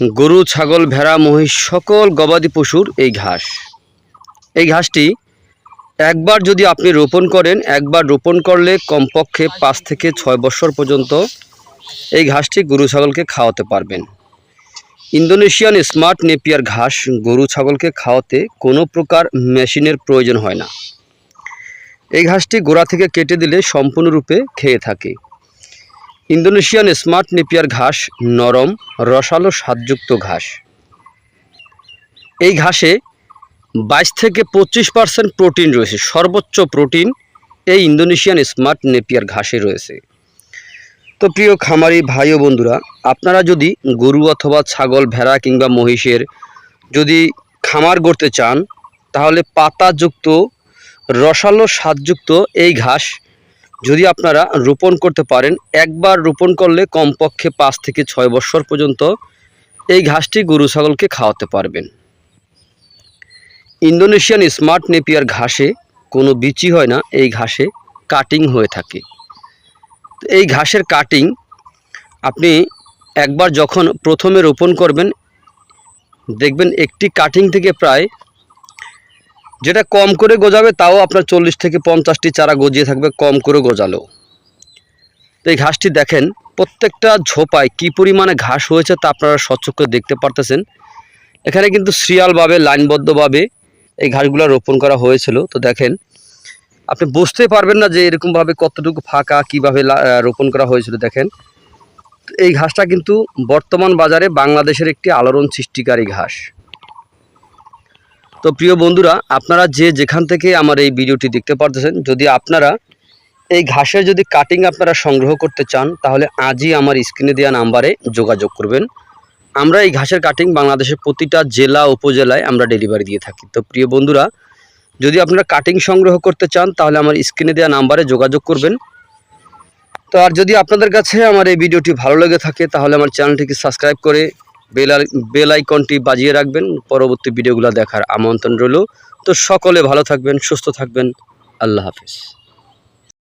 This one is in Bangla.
গরু, ছাগল, ভেড়া, মহিষ, সকল গবাদি পশুর এই ঘাস। এই ঘাসটি একবার যদি আপনি রোপণ করেন, একবার রোপণ করলে কমপক্ষে পাঁচ থেকে ছয় বছর পর্যন্ত এই ঘাসটি গরু, ছাগলকে খাওয়াতে পারবেন। ইন্দোনেশিয়ান স্মার্ট নেপিয়ার ঘাস গরু, ছাগলকে খাওয়াতে কোনো প্রকার মেশিনের প্রয়োজন হয় না। এই ঘাসটি গোড়া থেকে কেটে দিলে সম্পূর্ণরূপে খেয়ে থাকে। ইন্দোনেশিয়ান স্মার্ট নেপিয়ার ঘাস নরম, রসালো, স্বাদযুক্ত ঘাস। এই ঘাসে বাইশ থেকে পঁচিশ পার্সেন্ট প্রোটিন রয়েছে, সর্বোচ্চ প্রোটিন এই ইন্দোনেশিয়ান স্মার্ট নেপিয়ার ঘাসে রয়েছে। তো প্রিয় খামারি ভাই ও বন্ধুরা, আপনারা যদি গরু অথবা ছাগল, ভেড়া কিংবা মহিষের যদি খামার গড়তে চান, তাহলে পাতাযুক্ত, রসালো, স্বাদযুক্ত এই ঘাস যদি আপনারা রোপণ করতে পারেন, একবার রোপণ করলে কমপক্ষে পাঁচ থেকে ছয় বছর পর্যন্ত এই ঘাসটি গরু ছাগলকে খাওয়াতে পারবেন। ইন্দোনেশিয়ান স্মার্ট নেপিয়ার ঘাসে কোনো বিচি হয় না, এই ঘাসে কাটিং হয়ে থাকে। এই ঘাসের কাটিং আপনি একবার যখন প্রথমে রোপণ করবেন, দেখবেন একটি কাটিং থেকে প্রায় যেটা কম করে গজাবে, তাও আপনার চল্লিশ থেকে পঞ্চাশটি চারা গজিয়ে থাকবে কম করে গজালেও। তো এই ঘাসটি দেখেন, প্রত্যেকটা ঝোপায় কি পরিমাণে ঘাস হয়েছে তা আপনারা স্বচ্ছকে দেখতে পারতেছেন। এখানে কিন্তু সিরিয়ালভাবে লাইনবদ্ধভাবে এই ঘাসগুলো রোপণ করা হয়েছিল। তো দেখেন, আপনি বুঝতে পারবেন না যে এরকমভাবে কতটুকু ফাঁকা, কীভাবে রোপণ করা হয়েছিল। দেখেন, এই ঘাসটা কিন্তু বর্তমান বাজারে বাংলাদেশের একটি আলোড়ন সৃষ্টিকারী ঘাস। তো প্রিয় বন্ধুরা, আপনারা যে যেখান থেকে আমার এই ভিডিওটি দেখতে পারতেছেন, যদি আপনারা এই ঘাসের যদি কাটিং আপনারা সংগ্রহ করতে চান, তাহলে আজই আমার স্ক্রিনে দেওয়া নাম্বারে যোগাযোগ করবেন। আমরা এই ঘাসের কাটিং বাংলাদেশের প্রতিটা জেলা, উপজেলায় আমরা ডেলিভারি দিয়ে থাকি। তো প্রিয় বন্ধুরা, যদি আপনারা কাটিং সংগ্রহ করতে চান, তাহলে আমার স্ক্রিনে দেওয়া নাম্বারে যোগাযোগ করবেন। তো আর যদি আপনাদের কাছে আমার এই ভিডিওটি ভালো লেগে থাকে, তাহলে আমার চ্যানেলটিকে সাবস্ক্রাইব করে বেল বেল আইকনটি বাজিয়ে রাখবেন, পরবর্তী ভিডিওগুলো দেখার আমন্ত্রণ রইল। তো সকলে ভালো থাকবেন, সুস্থ থাকবেন। আল্লাহ হাফিজ।